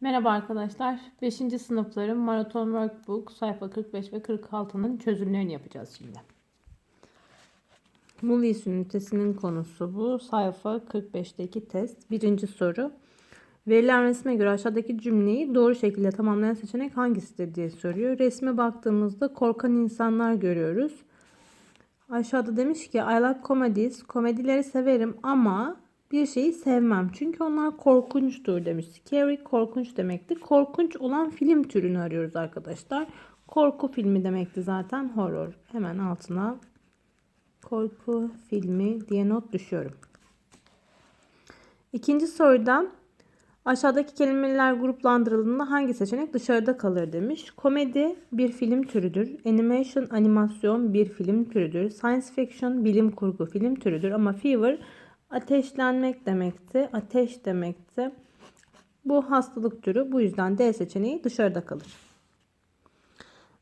Merhaba arkadaşlar. 5. sınıfların maraton workbook sayfa 45 ve 46'nın çözümlerini yapacağız şimdi. Movies ünitesinin konusu bu. Sayfa 45'teki test. Birinci soru. Verilen resme göre aşağıdaki cümleyi doğru şekilde tamamlayan seçenek hangisidir diye soruyor. Resme baktığımızda korkan insanlar görüyoruz. Aşağıda demiş ki I like comedies. Komedileri severim ama bir şeyi sevmem. Çünkü onlar korkunçtur demiş. Scary korkunç demekti. Korkunç olan film türünü arıyoruz arkadaşlar. Korku filmi demekti zaten horror. Hemen altına korku filmi diye not düşüyorum. İkinci soruda aşağıdaki kelimeler gruplandırıldığında hangi seçenek dışarıda kalır demiş. Komedi bir film türüdür. Animation animasyon bir film türüdür. Science fiction bilim kurgu film türüdür ama fever ateşlenmek demekti. Ateş demekti. Bu hastalık türü. Bu yüzden D seçeneği dışarıda kalır.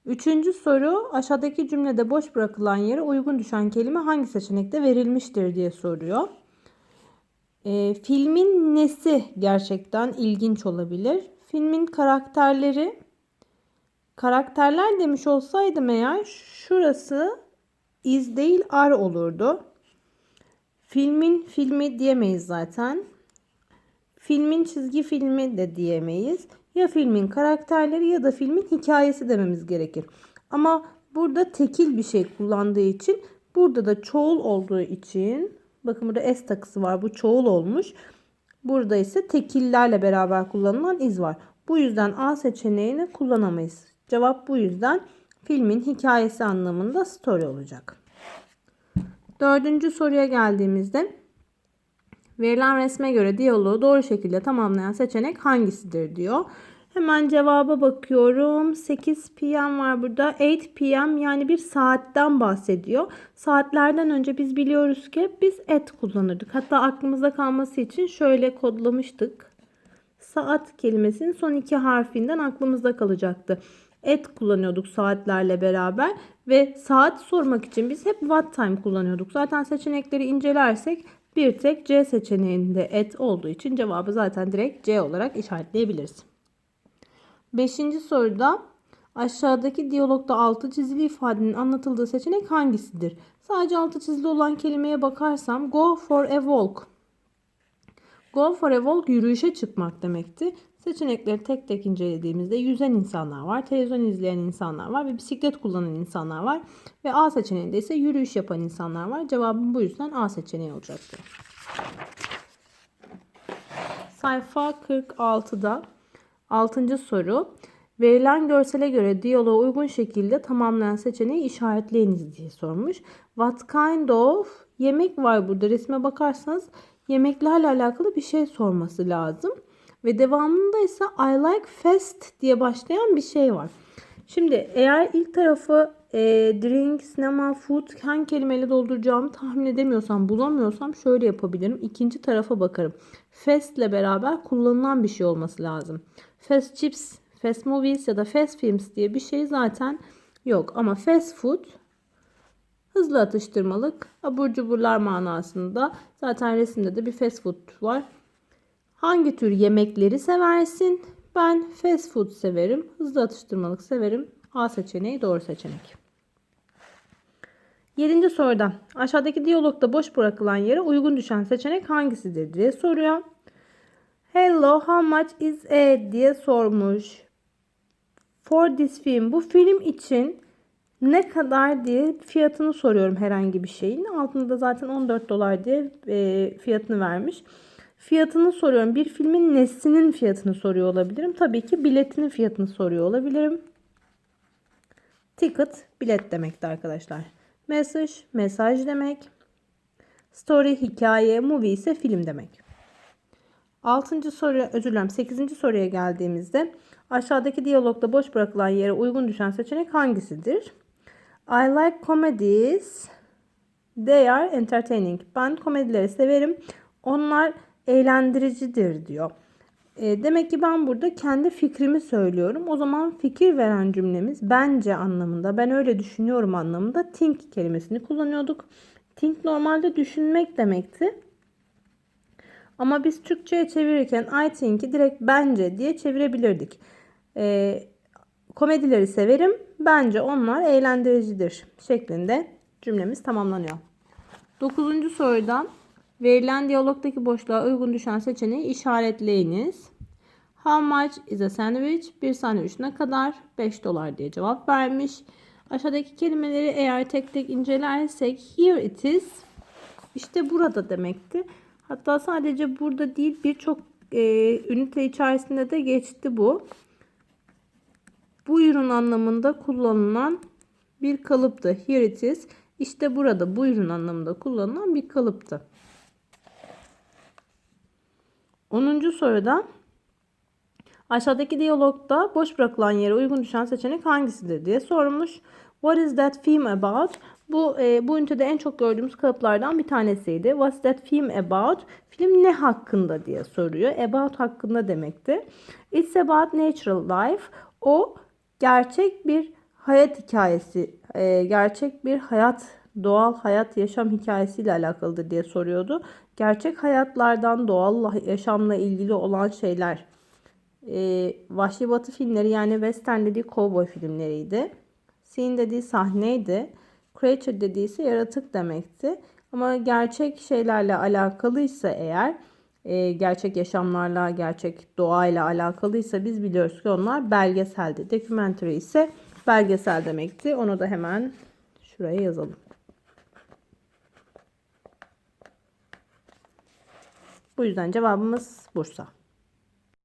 Üçüncü soru aşağıdaki cümlede boş bırakılan yere uygun düşen kelime hangi seçenekte verilmiştir diye soruyor. E, filmin nesi gerçekten ilginç olabilir? Filmin karakterleri karakterler demiş olsaydım eğer şurası iz değil ar olurdu. Filmin filmi diyemeyiz zaten. Filmin çizgi filmi de diyemeyiz. Ya filmin karakterleri ya da filmin hikayesi dememiz gerekir. Ama burada tekil bir şey kullandığı için burada da çoğul olduğu için bakın burada s takısı var. Bu çoğul olmuş. Burada ise tekillerle beraber kullanılan iz var. Bu yüzden A seçeneğini kullanamayız. Cevap bu yüzden filmin hikayesi anlamında story olacak. Dördüncü soruya geldiğimizde verilen resme göre diyaloğu doğru şekilde tamamlayan seçenek hangisidir diyor. Hemen cevaba bakıyorum. 8 p.m. var burada. 8 p.m. yani bir saatten bahsediyor. Saatlerden önce biz biliyoruz ki biz et kullanırdık. Hatta aklımızda kalması için şöyle kodlamıştık. Saat kelimesinin son iki harfinden aklımızda kalacaktı et kullanıyorduk saatlerle beraber ve saat sormak için biz hep what time kullanıyorduk. Zaten seçenekleri incelersek bir tek C seçeneğinde et olduğu için cevabı zaten direkt C olarak işaretleyebiliriz. Beşinci soruda aşağıdaki diyalogda altı çizili ifadenin anlatıldığı seçenek hangisidir? Sadece altı çizili olan kelimeye bakarsam go for a walk. Go for a walk yürüyüşe çıkmak demekti. Seçenekleri tek tek incelediğimizde yüzen insanlar var, televizyon izleyen insanlar var ve bisiklet kullanan insanlar var. Ve A seçeneğinde ise yürüyüş yapan insanlar var. Cevabım bu yüzden A seçeneği olacaktır. Sayfa 46'da 6. soru. Verilen görsele göre diyaloğa uygun şekilde tamamlayan seçeneği işaretleyiniz diye sormuş. What kind of yemek var burada resme bakarsanız yemeklerle alakalı bir şey sorması lazım. Ve devamında ise I like fast diye başlayan bir şey var. Şimdi eğer ilk tarafı e, drink, sinema, food hangi kelimeyle dolduracağımı tahmin edemiyorsam, bulamıyorsam şöyle yapabilirim. İkinci tarafa bakarım. Fast ile beraber kullanılan bir şey olması lazım. Fast chips, fast movies ya da fast films diye bir şey zaten yok. Ama fast food hızlı atıştırmalık, abur cuburlar manasında. Zaten resimde de bir fast food var. Hangi tür yemekleri seversin? Ben fast food severim. Hızlı atıştırmalık severim. A seçeneği doğru seçenek. Yedinci soruda aşağıdaki diyalogda boş bırakılan yere uygun düşen seçenek hangisidir diye soruyor. Hello, how much is it diye sormuş. For this film, bu film için ne kadar diye fiyatını soruyorum herhangi bir şeyin. Altında da zaten 14 dolar diye e, fiyatını vermiş. Fiyatını soruyorum. Bir filmin nesinin fiyatını soruyor olabilirim. Tabii ki biletinin fiyatını soruyor olabilirim. Ticket bilet demekti arkadaşlar. Message mesaj demek. Story hikaye, movie ise film demek. 6. soru özür dilerim 8. soruya geldiğimizde aşağıdaki diyalogda boş bırakılan yere uygun düşen seçenek hangisidir? I like comedies. They are entertaining. Ben komedileri severim. Onlar eğlendiricidir diyor. E, demek ki ben burada kendi fikrimi söylüyorum. O zaman fikir veren cümlemiz bence anlamında, ben öyle düşünüyorum anlamında think kelimesini kullanıyorduk. Think normalde düşünmek demekti. Ama biz Türkçe'ye çevirirken I think'i direkt bence diye çevirebilirdik. Ee, komedileri severim. Bence onlar eğlendiricidir şeklinde cümlemiz tamamlanıyor. Dokuzuncu sorudan verilen diyalogdaki boşluğa uygun düşen seçeneği işaretleyiniz. How much is a sandwich? Bir sandviç ne kadar? 5 dolar diye cevap vermiş. Aşağıdaki kelimeleri eğer tek tek incelersek here it is işte burada demekti. Hatta sadece burada değil birçok e, ünite içerisinde de geçti bu. Buyurun anlamında kullanılan bir kalıptı. Here it is. İşte burada buyurun anlamında kullanılan bir kalıptı. 10. soruda aşağıdaki diyalogda boş bırakılan yere uygun düşen seçenek hangisidir diye sormuş. What is that film about? Bu e, bu ünitede en çok gördüğümüz kalıplardan bir tanesiydi. What's that film about? Film ne hakkında diye soruyor. About hakkında demekti. It's about natural life. O gerçek bir hayat hikayesi, e, gerçek bir hayat, doğal hayat yaşam hikayesiyle alakalıdır diye soruyordu. Gerçek hayatlardan doğal yaşamla ilgili olan şeyler. E, Vahşi Batı filmleri yani western dediği cowboy filmleriydi. Scene dediği sahneydi. Creature dediği ise yaratık demekti. Ama gerçek şeylerle alakalıysa eğer e, gerçek yaşamlarla, gerçek doğayla alakalıysa biz biliyoruz ki onlar belgeseldi. Documentary ise belgesel demekti. Onu da hemen şuraya yazalım. Bu yüzden cevabımız Bursa.